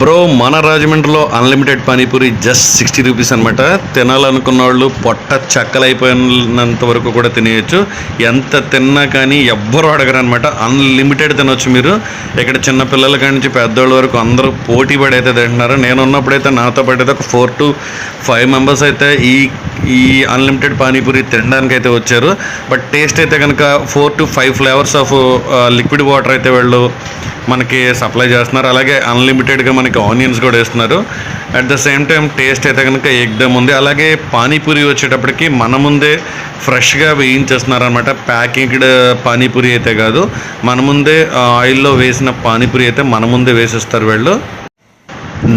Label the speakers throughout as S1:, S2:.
S1: Bro మన రాజమండ్రిలో unlimited panipuri just sixty rupees అనమాట తినాలనుకున్న వాళ్ళు పొట్ట చక్కలైపోయినంత వరకు కూడా తినేయచ్చు. ఎంత తిన్నా కానీ ఎవ్వరు అడగరు అనమాట అన్లిమిటెడ్ తినొచ్చు మీరు. ఇక్కడ చిన్న పిల్లల కాడి నుంచి పెద్దోళ్ళ వరకు అందరూ పోటీ పడి అయితే తింటున్నారు. నేను ఉన్నప్పుడైతే నాతో పాటు అయితే ఒక ఫోర్ టు ఫైవ్ మెంబర్స్ అయితే ఈ ఈ అన్లిమిటెడ్ పానీపూరి తినడానికి అయితే వచ్చారు. బట్ టేస్ట్ అయితే కనుక four to five flavours of liquid water అయితే వాళ్ళు మనకి సప్లై చేస్తున్నారు. అలాగే అన్లిమిటెడ్గా మనకి ఆనియన్స్ కూడా వేస్తున్నారు. At the same time taste అయితే కనుక ఎగ్దమ్ ఉంది. అలాగే పానీపూరి వచ్చేటప్పటికి మన ముందే ఫ్రెష్గా వేయించేస్తున్నారు అనమాట ప్యాకింగ్డ్ పానీపూరి అయితే కాదు. మన ముందే ఆయిల్లో వేసిన పానీపూరి అయితే మన ముందే వేసిస్తారు వీళ్ళు.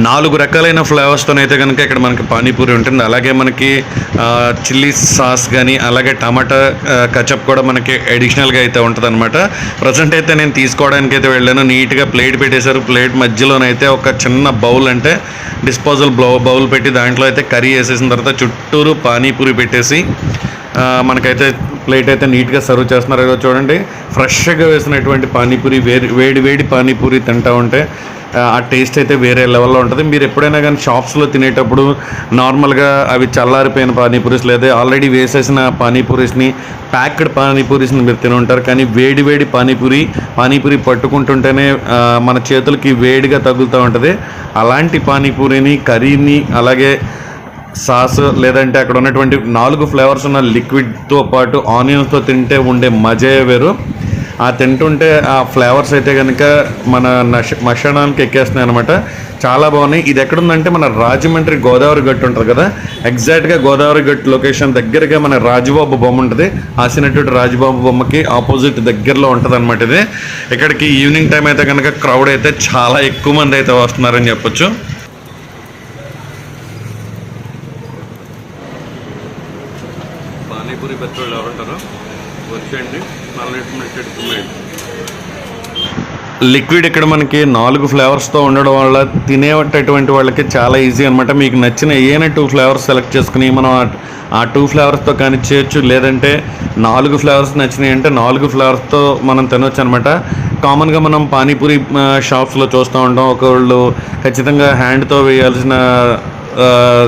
S1: నాలుగు రకాలైన ఫ్లేవర్స్తో అయితే కనుక ఇక్కడ మనకి పానీపూరి ఉంటుంది. అలాగే మనకి చిల్లీ సాస్ కానీ అలాగే టమాటా కచప్ కూడా మనకి అడిషనల్గా అయితే ఉంటుంది అనమాట ప్రజెంట్ అయితే నేను తీసుకోవడానికి అయితే వెళ్ళాను. నీట్గా ప్లేట్ పెట్టేశారు. ప్లేట్ మధ్యలోనైతే ఒక చిన్న బౌల్ అంటే డిస్పోజల్ బ్లౌ బౌల్ పెట్టి దాంట్లో అయితే కర్రీ వేసేసిన తర్వాత చుట్టూరు పానీపూరి పెట్టేసి మనకైతే ప్లేట్ అయితే నీట్గా సర్వ్ చేస్తున్నారు. ఏదో చూడండి. ఫ్రెష్గా వేసినటువంటి పానీపూరి వేడి వేడి వేడి పానీపూరి తింటా ఉంటే ఆ, టేస్ట్ అయితే వేరే లెవెల్లో ఉంటుంది. మీరు ఎప్పుడైనా కానీ షాప్స్లో తినేటప్పుడు నార్మల్గా అవి చల్లారిపోయిన పానీపూరీస్ లేదా ఆల్రెడీ వేసేసిన పానీపూరీస్ని ప్యాక్డ్ పానీపూరీస్ని మీరు తిని ఉంటారు. కానీ వేడి వేడి పానీపూరి పానీపూరి పట్టుకుంటుంటేనే మన చేతులకి వేడిగా తగులుతూ ఉంటుంది. అలాంటి పానీపూరిని కర్రీని అలాగే సాస్ లేదంటే అక్కడ ఉన్నటువంటి నాలుగు ఫ్లేవర్స్ ఉన్న లిక్విడ్తో పాటు ఆనియన్స్తో తింటే ఉండే మజే వేరు. ఆ తింటుంటే ఆ ఫ్లేవర్స్ అయితే కనుక మన నష మషానానికి ఎక్కేస్తున్నాయి అనమాట చాలా బాగున్నాయి. ఇది ఎక్కడుందంటే మన రాజమండ్రి గోదావరి గట్టు ఉంటుంది కదా? ఎగ్జాక్ట్గా గోదావరి గట్టు లొకేషన్ దగ్గరగా మన రాజుబాబు బొమ్మ ఉంటుంది. ఆసినటువంటి రాజుబాబు బొమ్మకి ఆపోజిట్ దగ్గరలో ఉంటుంది అనమాట ఇది. ఇక్కడికి ఈవినింగ్ టైం అయితే కనుక క్రౌడ్ అయితే చాలా ఎక్కువ మంది అయితే వస్తున్నారని చెప్పొచ్చు పానీపూరి పెద్దోళ్ళు వచ్చేయండి. లిక్విడ్ ఇక్కడ మనకి నాలుగు ఫ్లేవర్స్తో ఉండడం వల్ల తినేటటువంటి వాళ్ళకి చాలా ఈజీ అనమాట మీకు నచ్చిన ఏమైనా టూ ఫ్లేవర్స్ సెలెక్ట్ చేసుకుని మనం ఆ- ఆ టూ ఫ్లేవర్స్తో కానీ చేయొచ్చు. లేదంటే నాలుగు ఫ్లేవర్స్ నచ్చినాయి అంటే నాలుగు ఫ్లేవర్స్తో మనం తినొచ్చు అనమాట కామన్గా మనం పానీపూరి షాప్స్లో చూస్తూ ఉంటాం. ఒకళ్ళు ఖచ్చితంగా హ్యాండ్తో వేయాల్సిన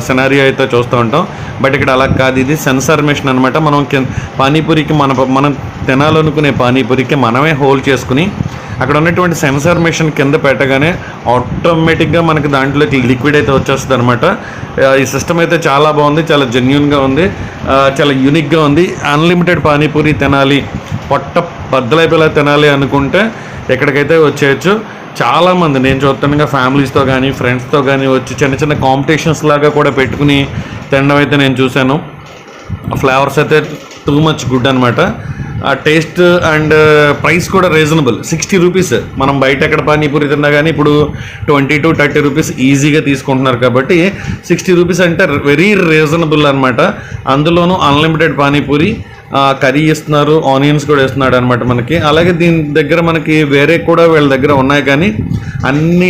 S1: సినారియో అయితే చూస్తూ ఉంటాం. బట్ ఇక్కడ అలా కాదు. ఇది సెన్సార్ మిషన్ అనమాట మనం పానీపూరికి మన మనం తినాలనుకునే పానీపూరికి మనమే హోల్డ్ చేసుకుని అక్కడ ఉన్నటువంటి సెన్సార్ మిషన్ కింద పెట్టగానే ఆటోమేటిక్గా మనకి దాంట్లోకి లిక్విడ్ అయితే వచ్చేస్తుంది అనమాట ఈ సిస్టమ్ అయితే చాలా బాగుంది. చాలా జెన్యున్గా ఉంది. చాలా యూనిక్గా ఉంది. అన్లిమిటెడ్ పానీపూరి తినాలి. పొట్ట బద్దలైపోయేలా తినాలి అనుకుంటే ఎక్కడికైతే వచ్చేయచ్చు. చాలామంది నేను చూస్తుండగా ఫ్యామిలీస్తో కానీ ఫ్రెండ్స్తో కానీ వచ్చి చిన్న చిన్న కాంపిటీషన్స్ లాగా కూడా పెట్టుకుని తినడం అయితే నేను చూశాను. ఫ్లేవర్స్ అయితే టూ మచ్ గుడ్ అనమాట ఆ టేస్ట్ అండ్ ప్రైస్ కూడా రీజనబుల్ సిక్స్టీ రూపీస్ మనం బయట ఎక్కడ పానీపూరి తిన్నా కానీ ఇప్పుడు ట్వంటీ టు థర్టీ రూపీస్ ఈజీగా తీసుకుంటున్నారు కాబట్టి సిక్స్టీ రూపీస్ అంటే వెరీ రీజనబుల్ అనమాట అందులోనూ అన్లిమిటెడ్ పానీపూరి కర్రీ ఇస్తున్నారు ఆనియన్స్ కూడా ఇస్తున్నాడు అనమాట మనకి. అలాగే దీని దగ్గర మనకి వేరే కూడా వీళ్ళ దగ్గర ఉన్నాయి కానీ అన్ని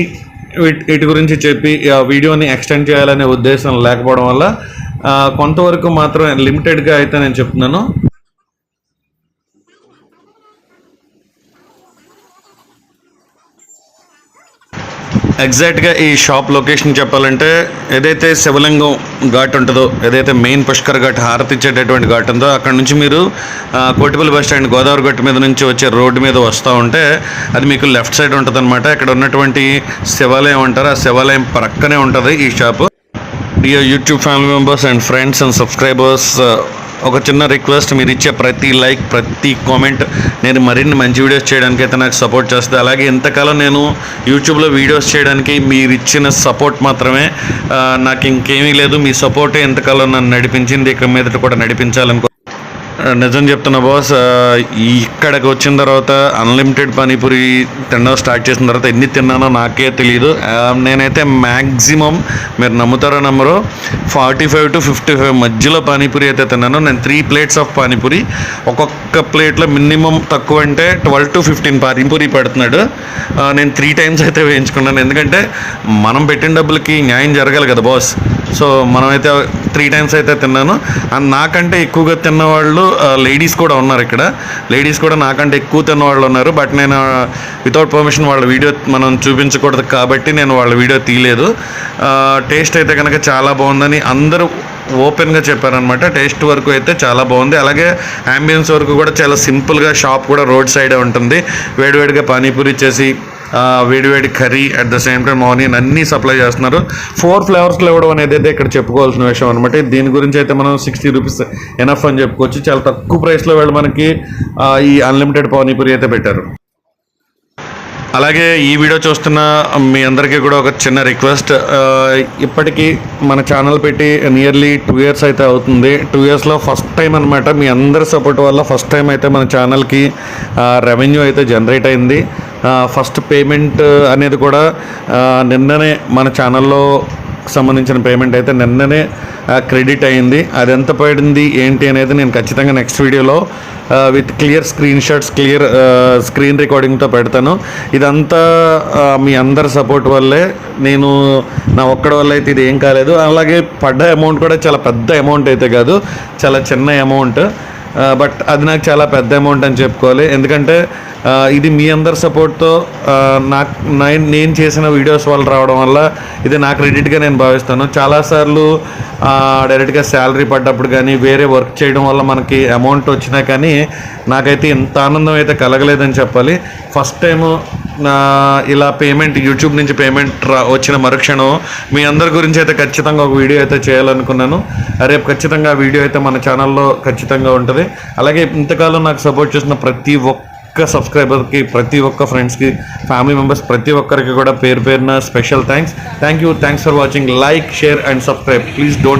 S1: వీటి వీటి గురించి చెప్పి ఆ వీడియోని ఎక్స్టెండ్ చేయాలనే ఉద్దేశం లేకపోవడం వల్ల కొంతవరకు మాత్రం లిమిటెడ్గా అయితే నేను చెప్తున్నాను. ఎగ్జాక్ట్గా ఈ షాప్ లొకేషన్ చెప్పాలంటే ఏదైతే శివలింగం ఘాట్ ఉంటుందో ఏదైతే మెయిన్ పుష్కర్ ఘాట్ హారతి ఇచ్చేటటువంటి ఘాట్ ఉందో అక్కడ నుంచి మీరు కోటిపల్లి బస్ స్టాండ్ గోదావరి గట్టు మీద నుంచి వచ్చే రోడ్డు మీద వస్తూ ఉంటే అది మీకు లెఫ్ట్ సైడ్ ఉంటుంది అనమాట ఇక్కడ ఉన్నటువంటి శివాలయం అంటారు. ఆ శివాలయం ప్రక్కనే ఉంటుంది ఈ shop dear YouTube family members and friends and subscribers ఒక చిన్న రిక్వెస్ట్ మీరు ఇచ్చే ప్రతి లైక్ ప్రతి కామెంట్ నేను మరిన్ని మంచి వీడియోస్ చేయడానికి అయితే నాకు సపోర్ట్ చేస్తుంది. అలాగే ఇంతకాలం నేను యూట్యూబ్లో వీడియోస్ చేయడానికి మీరు ఇచ్చిన సపోర్ట్ మాత్రమే నాకు ఇంకేమీ లేదు. మీ సపోర్టే ఎంతకాలం నన్ను నడిపించింది. ఇక మీదట కూడా నడిపించాలనుకో నిజం చెప్తున్నా బాస్ ఇక్కడికి వచ్చిన తర్వాత అన్లిమిటెడ్ పానీపూరి తినడం స్టార్ట్ చేసిన తర్వాత ఎన్ని తిన్నానో నాకే తెలియదు నేనైతే మ్యాక్సిమం మీరు నమ్ముతారో నమ్మరో forty five to fifty five మధ్యలో పానీపూరి అయితే తిన్నాను. నేను త్రీ ప్లేట్స్ ఆఫ్ పానీపూరి. ఒక్కొక్క ప్లేట్లో మినిమం తక్కువ అంటే ట్వెల్వ్ టు ఫిఫ్టీన్ పానీపూరి పెడుతున్నాడు. నేను త్రీ టైమ్స్ అయితే వేయించుకున్నాను. ఎందుకంటే మనం పెట్టిన డబ్బులకి న్యాయం జరగాలి కదా బాస్ సో మనమైతే త్రీ టైమ్స్ అయితే తిన్నాను. అండ్ నాకంటే ఎక్కువగా తిన్న వాళ్ళు లేడీస్ కూడా ఉన్నారు ఇక్కడ. లేడీస్ కూడా నాకంటే ఎక్కువ తిన్న వాళ్ళు ఉన్నారు. బట్ నేను వితౌట్ పర్మిషన్ వాళ్ళ వీడియో మనం చూపించకూడదు కాబట్టి నేను వాళ్ళ వీడియో తీయలేదు. టేస్ట్ అయితే కనుక చాలా బాగుందని అందరూ ఓపెన్గా చెప్పారనమాట టేస్ట్ వరకు అయితే చాలా బాగుంది. అలాగే అంబియన్స్ వరకు కూడా చాలా సింపుల్గా షాప్ కూడా రోడ్ సైడే ఉంటుంది. వేడివేడిగా పానీపూరి చేసి వేడివేడి curry at the same time onion అన్నీ సప్లై చేస్తున్నారు. ఫోర్ ఫ్లేవర్స్లో ఇవ్వడం అనేది అయితే ఇక్కడ చెప్పుకోవాల్సిన విషయం అనమాట దీని గురించి అయితే మనం సిక్స్టీ రూపీస్ ఎనఫ్ అని చెప్పుకోవచ్చు. చాలా తక్కువ ప్రైస్లో వీళ్ళు మనకి ఈ అన్లిమిటెడ్ పానీపూరి అయితే పెట్టారు. అలాగే ఈ వీడియో చూస్తున్న మీ అందరికీ కూడా ఒక చిన్న రిక్వెస్ట్ ఇప్పటికీ మన ఛానల్ పెట్టి నియర్లీ టూ ఇయర్స్ అయితే అవుతుంది. టూ ఇయర్స్లో ఫస్ట్ టైం అనమాట మీ అందరి సపోర్ట్ వల్ల ఫస్ట్ టైం అయితే మన ఛానల్కి రెవెన్యూ అయితే జనరేట్ అయింది. ఫస్ట్ పేమెంట్ అనేది కూడా నిన్ననే మన ఛానల్లో సంబంధించిన పేమెంట్ అయితే నిన్ననే క్రెడిట్ అయింది. అది ఎంత పడింది ఏంటి అనేది నేను ఖచ్చితంగా నెక్స్ట్ వీడియోలో with clear screen shots clear screen రికార్డింగ్తో పెడతాను. ఇదంతా మీ అందరి సపోర్ట్ వల్లే నేను నా ఒక్కడి వల్ల అయితే ఇది ఏం కాలేదు. అలాగే పడ్డ అమౌంట్ కూడా చాలా పెద్ద అమౌంట్ అయితే కాదు చాలా చిన్న అమౌంట్ బట్ అది నాకు చాలా పెద్ద అమౌంట్ అని చెప్పుకోవాలి. ఎందుకంటే ఇది మీ అందరి సపోర్ట్తో నాకు నేను నేను చేసిన వీడియోస్ వాళ్ళు రావడం వల్ల ఇది నా క్రెడిట్గా నేను భావిస్తాను. చాలాసార్లు డైరెక్ట్గా శాలరీ పడ్డప్పుడు కానీ వేరే వర్క్ చేయడం వల్ల మనకి అమౌంట్ వచ్చినా కానీ నాకైతే ఇంత ఆనందం అయితే కలగలేదని చెప్పాలి. ఫస్ట్ టైము నా ఇలా పేమెంట్ యూట్యూబ్ నుంచి పేమెంట్ రా వచ్చిన మరుక్షణం మీ అందరి గురించి అయితే ఖచ్చితంగా ఒక వీడియో అయితే చేయాలనుకున్నాను. రేపు ఖచ్చితంగా ఆ వీడియో అయితే మన ఛానల్లో ఖచ్చితంగా ఉంటుంది. అలాగే ఇంతకాలం నాకు సపోర్ట్ చేసిన ప్రతి ఒక్క సబ్స్క్రైబర్కి ప్రతి ఒక్క ఫ్రెండ్స్కి ఫ్యామిలీ మెంబర్స్ ప్రతి ఒక్కరికి కూడా పేరు పేరున special thanks. Thank you. Thanks for watching. Like share and subscribe. Please don't